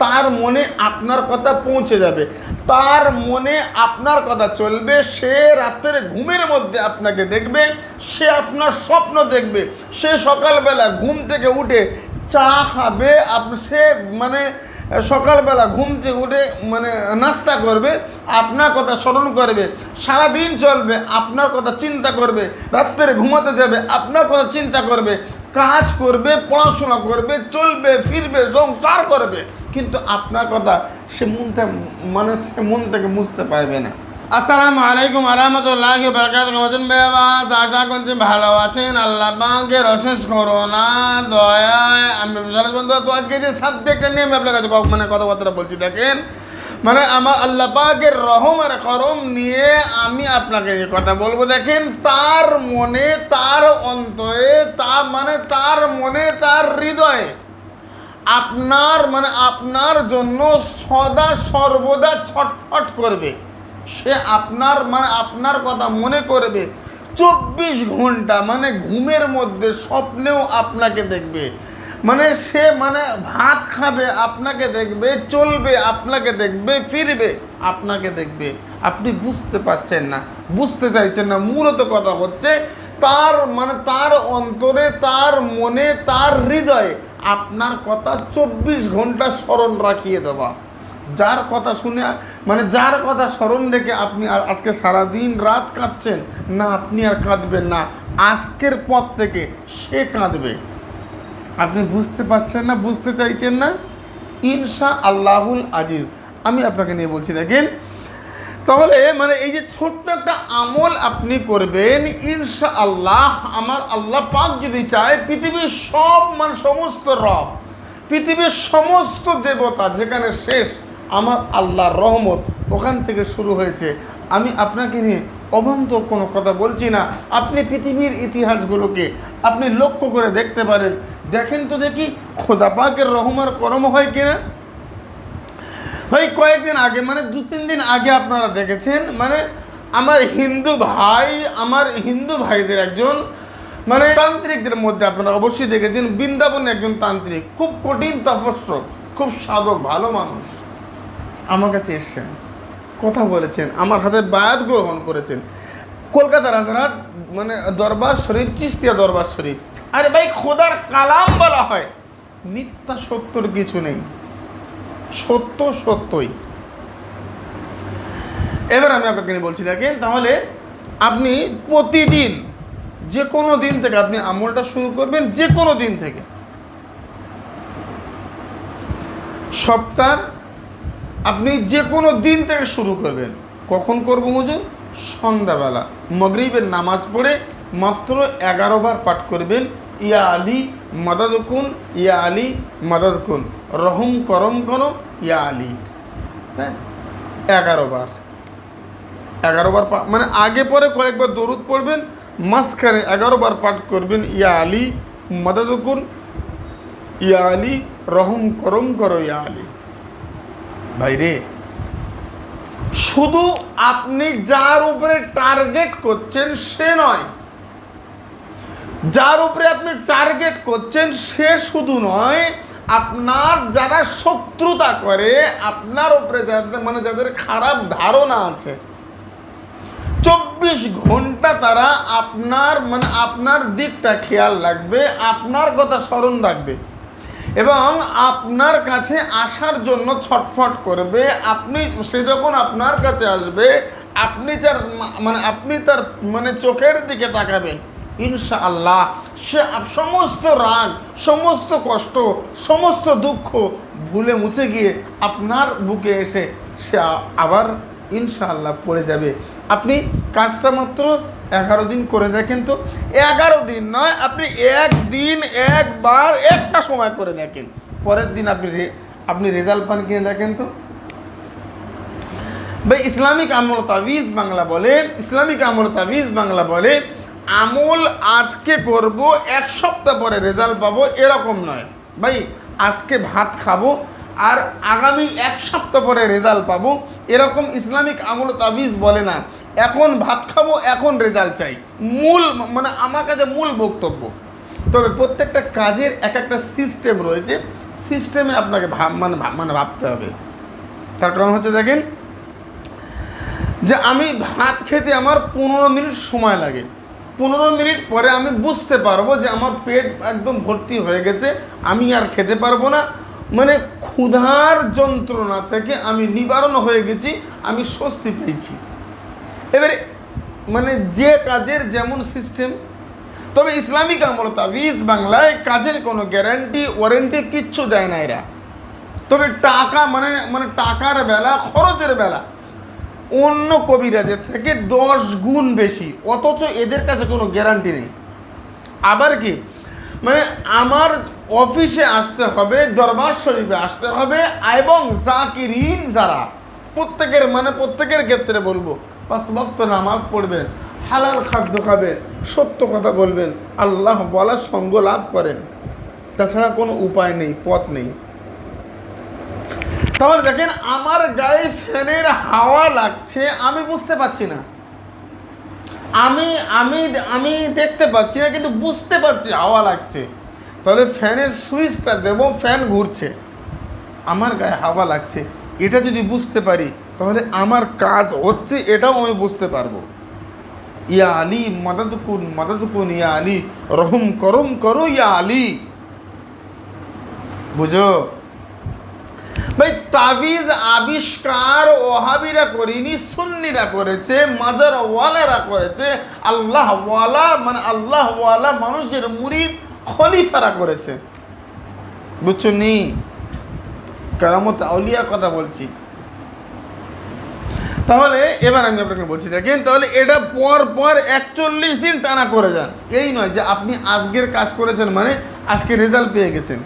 তার মনে আপনার কথা পৌঁছে যাবে। তার মনে আপনার কথা চলবে। সে রাতের ঘুমের মধ্যে আপনাকে দেখবে। সে আপনার স্বপ্ন দেখবে। সে সকালবেলা ঘুম থেকে উঠে চা খাবে। আপ, সে মানে সকালবেলা ঘুম থেকে উঠে মানে নাস্তা করবে। আপনার কথা স্মরণ করবে। সারাদিন চলবে। আপনার কথা চিন্তা করবে। রাত্রে ঘুমাতে যাবে। আপনার কথা চিন্তা করবে। কাজ করবে, পড়াশোনা করবে, চলবে, ফিরবে, সংসার করবে। কিন্তু আপনার কথা সে মন থেকে মানে সে মন থেকে বুঝতে পারবে না। আসসালামু আলাইকুম আরহামতুল্লাহ বরকাত কেমন বেবাস আশা করছি ভালো আছেন। আল্লাহ পাকের অশেষ করোনা দয়ায়। আমি বন্ধু তো আজকে যে সাবজেক্টটা নিয়ে আমি আপনার কাছে মানে কথাবার্তা বলছি, দেখেন। মানে আমার আল্লাহ পাকের রহম আর করম নিয়ে আমি আপনাকে যে কথা বলব, দেখেন। তার মনে, তার অন্তরে, তা মানে তার মনে, তার হৃদয়ে আপনার মানে আপনার জন্য সদা সর্বদা ছটফট করবে। সে আপনার মানে আপনার কথা মনে করবে। চব্বিশ ঘণ্টা মানে ঘুমের মধ্যে স্বপ্নেও আপনাকে দেখবে। মানে সে মানে ভাত খাবে, আপনাকে দেখবে, চলবে, আপনাকে দেখবে, ফিরবে, আপনাকে দেখবে। আপনি বুঝতে পারছেন না, বুঝতে চাইছেন না, মূলত কথা হচ্ছে তার মানে তার অন্তরে, তার মনে, তার হৃদয়ে আপনার কথা চব্বিশ ঘণ্টা স্মরণ রাখিয়ে দেওয়া যার কথা শুনে মানে যার কথা স্মরণ রেখে আপনি আর আজকে সারাদিন রাত কাঁদছেন, না, আপনি আর কাঁদবেন না। আজকের পর থেকে সে কাঁদবে। আপনি বুঝতে পারছেন না, বুঝতে চাইছেন না? ইনশা আল্লাহুল আজিজ। আমি আপনাকে নিয়ে বলছি, দেখেন তাহলে মানে এই যে ছোট্ট একটা আমল আপনি করবেন ইনশা আল্লাহ আমার আল্লাহ পাক যদি চায়, পৃথিবীর সব মানে সমস্ত রব, পৃথিবীর সমস্ত দেবতা যেখানে শেষ, আমার আল্লাহর রহমত ওখান থেকে শুরু হয়েছে। আমি আপনাকে নিয়ে অবান্তর কোনো কথা বলছি না। আপনি পৃথিবীর ইতিহাসগুলোকে আপনি লক্ষ্য করে দেখতে পারেন। দেখেন তো দেখি, খোদা পাকের রহমার করম হয় কিনা। ভাই, কয়েকদিন আগে মানে দু, তিন দিন আগে আপনারা দেখেছেন মানে আমার হিন্দু ভাই, আমার হিন্দু ভাইদের একজন মানে তান্ত্রিকদের মধ্যে আপনারা অবশ্যই দেখেছেন, বৃন্দাবনে একজন তান্ত্রিক, খুব কঠিন তপস্যক খুব সাধক, ভালো মানুষ। আমার কাছে এসছেন, কথা বলেছেন, আমার হাতে বায়াত গ্রহণ করেছেন। কলকাতা রাজারহাট মানে দরবার শরীফ, চিস্তিয়া দরবার শরীফ। আরে ভাই, খোদার কালাম বলা হয়। মিথ্যা সত্যর কিছু নেই। সত্য সত্যই। এবার আমি আপনাকে বলছি, দেখেন, তাহলে আপনি প্রতিদিন যে কোনো দিন থেকে আপনি আমলটা শুরু করবেন, যে কোনো দিন থেকে। সপ্তাহ আপনি যে কোনো দিন থেকে শুরু করবেন। কখন করব হুজুর সন্ধ্যাবেলা। মগরিবের নামাজ পড়ে মাত্র এগারো বার পাঠ করবেন, ইয়া আলী মাদাদকুন, ইয়া আলী মদদ কুন রহম করম করো ইয়া আলী। ব্যাস। এগারো বার। এগারো বার পা- মানে আগে পরে কয়েকবার দরুদ পড়বেন মাঝখানে এগারো বার পাঠ করবেন ইয়া আলী মদদ কুন ইয়া আলী রহম করম করো ইয়া আলী। ভাই রে শুধু আপনি যার উপরে টার্গেট করছেন সে নয়। যার উপরে আপনি টার্গেট করছেন সে শুধু নয় আপনার যারা শত্রুতা করে, আপনার উপরে যাদের মানে যাদের খারাপ ধারণা আছে, চব্বিশ ঘণ্টা তারা আপনার মানে আপনার দিকটা খেয়াল রাখবে, আপনার কথা স্মরণ রাখবে এবং আপনার কাছে আসার জন্য ছটফট করবে। আপনি, সে যখন আপনার কাছে আসবে, আপনি তার মানে আপনি তার মানে চোখের দিকে তাকাবেন। ইনশা আল্লাহ সে সমস্ত রাগ, সমস্ত কষ্ট, সমস্ত দুঃখ ভুলে মুছে গিয়ে আপনার বুকে এসে সে আবার ইনশাআল্লাহ পড়ে যাবে। আপনি কাজটা মাত্র এগারো দিন করে দেখেন তো। এগারো দিন নয়, আপনি একদিন, একবার, একটা সময় করে দেখেন। পরের দিন আপনি আপনি রেজাল্ট পান কিনে দেখেন তো। ভাই ইসলামিক আমল তাবিজ বাংলা বলে, ইসলামিক আমল তাবিজ বাংলা বলে আমল আজকে করব, এক সপ্তাহ পরে রেজাল্ট পাবো, এরকম নয়। ভাই, আজকে ভাত খাব, আর আগামী এক সপ্তাহ পরে রেজাল্ট পাবো, এরকম ইসলামিক আমল তাবিজ বলে না। এখন ভাত খাব, এখন রেজাল্ট চাই। মূল মানে আমার কাছে মূল বক্তব্য। তবে প্রত্যেকটা কাজের এক একটা সিস্টেম রয়েছে। সিস্টেমে আপনাকে ভাব মানে মানে ভাবতে হবে। তার কারণ হচ্ছে দেখেন, যে আমি ভাত খেতে আমার পনেরো মিনিট সময় লাগে। পনেরো মিনিট পরে আমি বুঝতে পারব যে আমার পেট একদম ভর্তি হয়ে গেছে, আমি আর খেতে পারব না। মানে ক্ষুধার যন্ত্রণা থেকে আমি নিবারণ হয়ে গেছি, আমি স্বস্তি পেয়েছি। এবারে মানে যে কাজের যেমন সিস্টেম তবে ইসলামিক আমল তাবিজ বাংলায় কাজের কোনো গ্যারান্টি ওয়ারেন্টি কিচ্ছু দেয় না এরা। তবে টাকা মানে মানে টাকার বেলা, খরচের বেলা অন্য কবিরাজের থেকে দশ গুণ বেশি, অথচ এদের কাছে কোনো গ্যারান্টি নেই। আবার কি? মানে আমার অফিসে আসতে হবে, দরবার শরীফে আসতে হবে, এবং জাকিরিন যারা, প্রত্যেকের মানে প্রত্যেকের ক্ষেত্রে বলব, পাঁচ ভক্ত নামাজ পড়বেন, হালাল খাদ্য খাবেন, সত্য কথা বলবেন, আল্লাহ বলার সঙ্গ লাভ করেন। তাছাড়া কোনো উপায় নেই, পথ নেই। তাহলে দেখেন, আমার গায়ে ফ্যানের হাওয়া লাগছে, আমি বুঝতে পারছি না। আমি আমি আমি দেখতে পাচ্ছি না, কিন্তু বুঝতে পারছি হাওয়া লাগছে। তাহলে ফ্যানের সুইচটা দেবো, ফ্যান ঘুরছে। আমার গায়ে হাওয়া লাগছে, এটা যদি বুঝতে পারি, তাহলে আমার কাজ হচ্ছে, এটাও আমি বুঝতে পারব। ইয়া আলী, মদদ কুন মদদ কুন, ইয়া আলী, রহম করম করো, ইয়া আলী। বুঝো? ভাই, তাবিজ আবিষ্কার ওহাবিরা করিনি, সুন্নিরা করেছে মাজার ওয়ালারা করেছে আল্লাহ ওয়ালা মানে আল্লাহ ওয়ালা মানুষের মুরিদ খলিফারা করেছে। বুঝছ নি কেরামত আউলিয়া কথা বলছি। তাহলে, এবার আমি আপনাকে বলছি, দেখেন, তাহলে এটা পর পর একচল্লিশ দিন টানা করে যান। এই নয় যে আপনি আজকের কাজ করেছেন মানে আজকে রেজাল্ট পেয়ে গেছেন।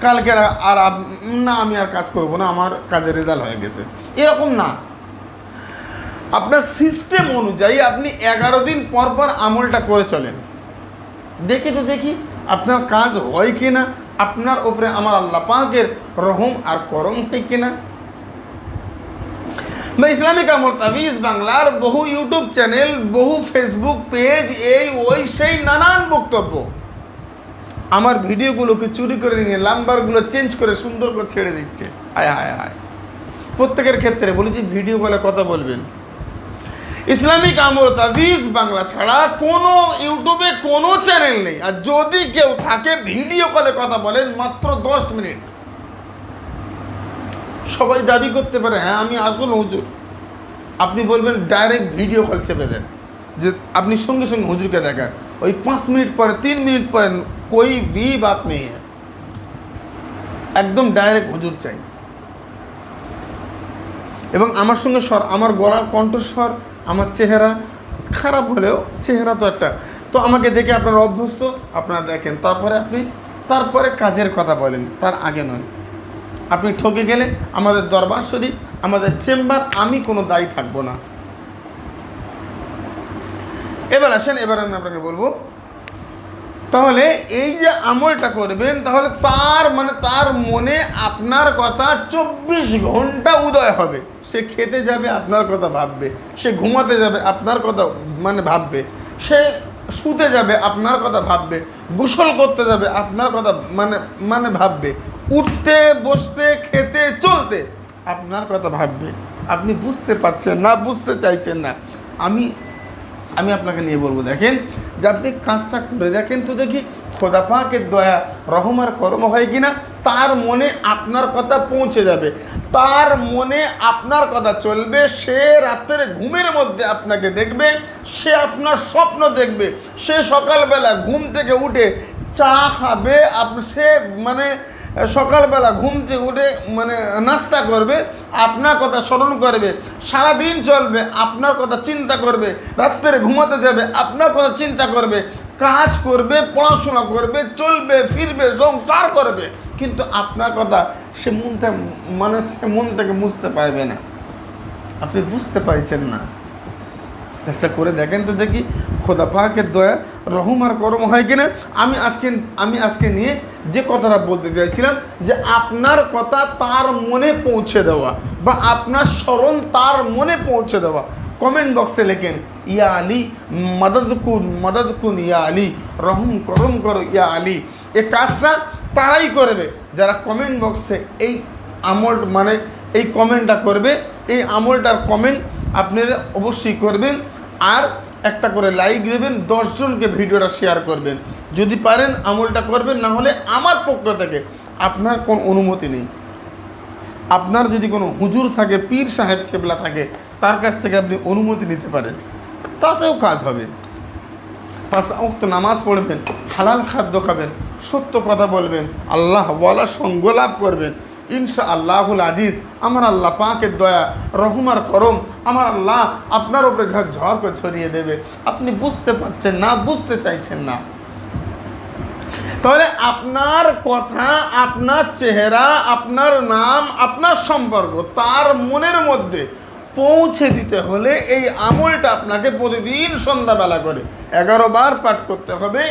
কালকে আর- না, আমি আর কাজ করব না, আমার কাজের রেজাল্ট হয়ে গেছে। এরকম না। আপনার সিস্টেম অনুযায়ী আপনি এগারো দিন পর পর আমলটা করে চলেন। দেখে তো দেখি, আপনার কাজ হয় কি না আপনার উপরে আমার আল্লাহ পাকের রহম আর করম হয় কিনা। বা ইসলামিক আমল তাবিজ বাংলার বহু ইউটিউব চ্যানেল বহু ফেসবুক পেজ এই, ওই, সেই নানান বক্তব্য। আমার ভিডিওগুলোকে চুরি করে নিয়ে নাম্বারগুলো চেঞ্জ করে সুন্দর করে ছেড়ে দিচ্ছে। হায় হায় হায়। প্রত্যেকের ক্ষেত্রে বলি যে ভিডিও কলে কথা বলবেন। ইসলামিক আমল তাবিজ বাংলা ছাড়া কোনো ইউটিউবে কোনো চ্যানেল নেই। আর যদি কেউ থাকে, ভিডিও কলে কথা বলেন মাত্র দশ মিনিট। সবাই দাবি করতে পারে হ্যাঁ আমি আসব না, হুজুর। আপনি বলবেন, ডাইরেক্ট ভিডিও কল চেপে দেন। যে আপনি সঙ্গে সঙ্গে হুজুরকে দেখান। ওই পাঁচ মিনিট পরে, তিন মিনিট পরে কই ভি বাত নেই হ্যাঁ একদম ডাইরেক্ট হুজুর চাই এবং আমার সঙ্গে স্বর আমার গলার কণ্ঠস্বর, আমার চেহারা খারাপ হলেও চেহারা তো একটা। তো আমাকে দেখে আপনারা অভ্যস্ত, আপনারা দেখেন। তারপরে আপনি, তারপরে কাজের কথা বলেন, তার আগে নয়। আপনি ঠকে গেলে আমাদের দরবার শরীফ, আমাদের চেম্বার, আমি কোনো দায়ী থাকব না। এবার আসেন, এবার আমি আপনাকে বলব তাহলে এই যে আমলটা করবেন, তাহলে তার মানে তার মনে আপনার কথা চব্বিশ ঘণ্টা উদয় হবে। সে খেতে যাবে, আপনার কথা ভাববে। সে ঘুমাতে যাবে, আপনার কথা মানে ভাববে। সে শুতে যাবে, আপনার কথা ভাববে। গোসল করতে যাবে, আপনার কথা মানে মানে ভাববে। উঠতে, বসতে, খেতে, চলতে, আপনার কথা ভাববে। আপনি বুঝতে পারছেন না, বুঝতে চাইছেন না। আমি আমি আপনাকে নিয়ে বলব, দেখেন, যে আপনি কাজটা করে দেখেন তো দেখি, খোদা পাকের দয়া, রহম আর করম হয় কিনা, তার মনে আপনার কথা পৌঁছে যাবে। তার মনে আপনার কথা চলবে, সে রাত্রে ঘুমের মধ্যে আপনাকে দেখবে, সে আপনার স্বপ্ন দেখবে, সে সকালবেলা ঘুম থেকে উঠে চা খাবে, আপ, সে মানে সকালবেলা ঘুম থেকে উঠে মানে নাস্তা করবে, আপনার কথা স্মরণ করবে, সারাদিন চলবে, আপনার কথা চিন্তা করবে, রাত্রে ঘুমাতে যাবে, আপনার কথা চিন্তা করবে, কাজ করবে, পড়াশোনা করবে, চলবে, ফিরবে, সংসার করবে, কিন্তু আপনার কথা সে মন থেকে মানে সে মন থেকে বুঝতে পারবে না। আপনি বুঝতে পারছেন না। চেষ্টা করে দেখেন তো দেখি। খোদা পাকের দয়া, রহম আর করম হয় কিনা? আমি আজকে আমি আজকে নিয়ে যে কথাটা বলতে চাইছিলাম, যে আপনার কথা তার মনে পৌঁছে দেওয়া বা আপনার স্মরণ তার মনে পৌঁছে দেওয়া। কমেন্ট বক্সে লেখেন, ইয়া আলী মদদ কুন মদদ কুন ইয়া আলী, রহম করম করো ইয়া আলী। এ কাজটা তারাই করবে। যারা কমেন্ট বক্সে এই আমল মানে এই কমেন্টটা করবে, এই আমলটার কমেন্ট আপনারা অবশ্যই করবেন। আর একটা করে লাইক দেবেন দশজনকে ভিডিওটা শেয়ার করবেন। যদি পারেন আমলটা করবেন, না হলে আমার পক্ষ থেকে আপনার কোনো অনুমতি নেই। আপনার যদি কোনো হুজুর থাকে, পীর সাহেব কেবলা থাকে, তার কাছ থেকে আপনি অনুমতি নিতে পারেন। তাতেও কাজ হবে। অক্ত নামাজ পড়বেন, হালাল খাদ্য খাবেন, সত্য কথা বলবেন, আল্লাহ বলা সঙ্গ লাভ করবেন। ইনশা আল্লাহুল আজিজ, আমার আল্লাহ পাকের দয়া রহমার করম, আমার আল্লাহ আপনার উপরে ঝড় করে ছড়িয়ে দেবে। আপনি বুঝতে পারছেন না, বুঝতে চাইছেন না। তাহলে আপনার কথা, আপনার চেহারা, আপনার নাম, আপনার সম্পর্ক, তার মনের মধ্যে পৌঁছে দিতে হলে এই আমলটা আপনাকে প্রতিদিন সন্ধ্যাবেলা করে। এগারো বার পাঠ করতে হবে।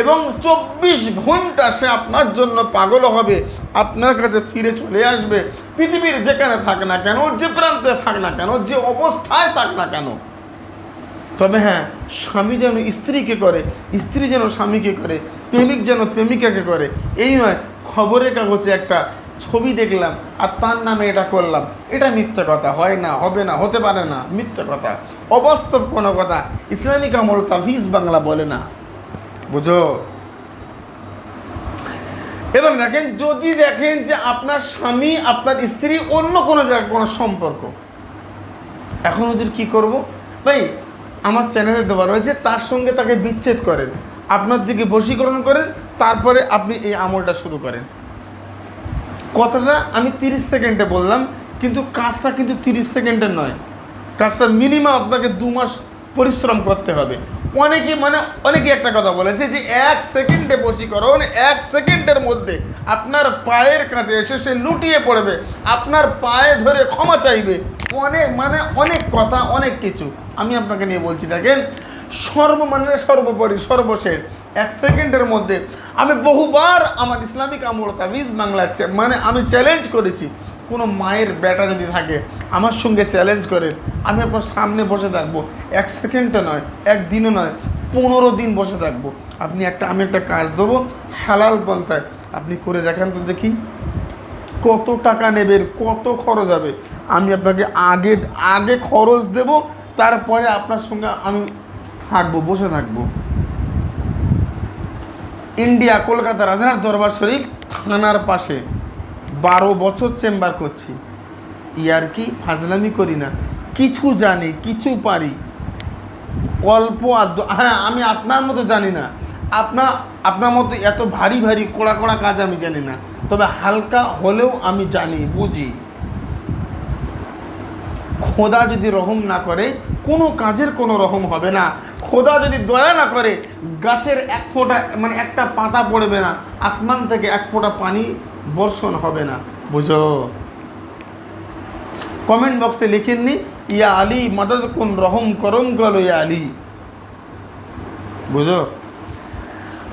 এবং চব্বিশ ঘণ্টা সে আপনার জন্য পাগল হবে, আপনার কাছে ফিরে চলে আসবে। পৃথিবীর যেখানে থাক না কেন, যে প্রান্তে থাক না কেন, যে অবস্থায় থাক না কেন, তবে হ্যাঁ স্বামী যেন স্ত্রীকে করে, স্ত্রী যেন স্বামীকে করে, প্রেমিক যেন প্রেমিকাকে করে, এই নয়, খবরের কাগজে একটা ছবি দেখলাম আর তার নামে এটা করলাম। এটা মিথ্যে কথা, হয় না, হবে না, হতে পারে না, মিথ্যে কথা। অবাস্তব কোনো কথা, ইসলামিক আমল তাফিজ বাংলা বলে না। বুঝো? এবং দেখেন, যদি দেখেন যে আপনার স্বামী, আপনার স্ত্রী অন্য কোনো জায়গায় কোনো সম্পর্ক, এখন ওদের কি করব? ভাই, আমার চ্যানেলে দেওয়া রয়েছে, তার সঙ্গে তাকে বিচ্ছেদ করেন। আপনার দিকে বশীকরণ করেন, তারপরে আপনি এই আমলটা শুরু করেন। কথাটা আমি তিরিশ সেকেন্ডে বললাম, কিন্তু কাজটা কিন্তু তিরিশ সেকেন্ডের নয়। কাজটা মিনিমাম আপনাকে দু মাস পরিশ্রম করতে হবে। অনেকে মানে অনেকে একটা কথা বলেছে যে এক সেকেন্ডে বশীকরণ এক সেকেন্ডের মধ্যে আপনার পায়ের কাছে এসে সে লুটিয়ে পড়বে, আপনার পায়ে ধরে ক্ষমা চাইবে। অনেক মানে অনেক কথা, অনেক কিছু। আমি আপনাকে নিয়ে বলছি, দেখেন, সর্বমানে সর্বোপরি, সর্বশেষ, এক সেকেন্ডের মধ্যে আমি বহুবার আমার ইসলামিক আমল তাবিজ বাংলা মানে আমি চ্যালেঞ্জ করেছি। কোনো মায়ের বেটা যদি থাকে, আমার সঙ্গে চ্যালেঞ্জ করে, আমি আপনার সামনে বসে থাকব। এক সেকেন্ডে নয় একদিনও নয়, পনেরো দিন বসে থাকব। আপনি একটা, আমি একটা কাজ দেবো, হালাল পন্থায়। আপনি করে দেখান তো দেখি, কত টাকা নেবেন, কত খরচ হবে। আমি আপনাকে আগে আগে খরচ দেব, তারপরে আপনার সঙ্গে আমি থাকব, বসে থাকব। ইন্ডিয়া, কলকাতা রাজার দরবার শরীফ, থানার পাশে। বারো বছর চেম্বার করছি। ইয়ার কি ফাজলামি করি না। কিছু জানি, কিছু পারি। অল্প আদ্য হ্যাঁ আমি আপনার মতো জানি না। আপনার আপনার মতো এত ভারী ভারী কোড়া কোড়া কাজ আমি জানি না। তবে হালকা হলেও আমি জানি, বুঝি। খোদা যদি রহম না করে, কোনো কাজের কোনো রহম হবে না। খোদা যদি দয়া না করে, গাছের এক ফোঁটা মানে একটা পাতা পড়বে না। আসমান থেকে এক ফোঁটা পানি বর্ষণ হবে না, বুঝো? কমেন্ট বক্সে লিখেননি ইয়া আলী মদদ কোন রহম করম গল ইয়া আলী। বুঝো?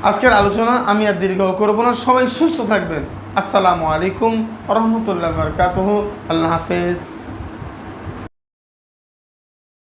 আজকের আলোচনা আমি আর দীর্ঘ করব না, সবাই সুস্থ থাকবেন। আসসালামু আলাইকুম রহমতুল্লাহ বরকাতহ। আল্লাহ হাফেজ।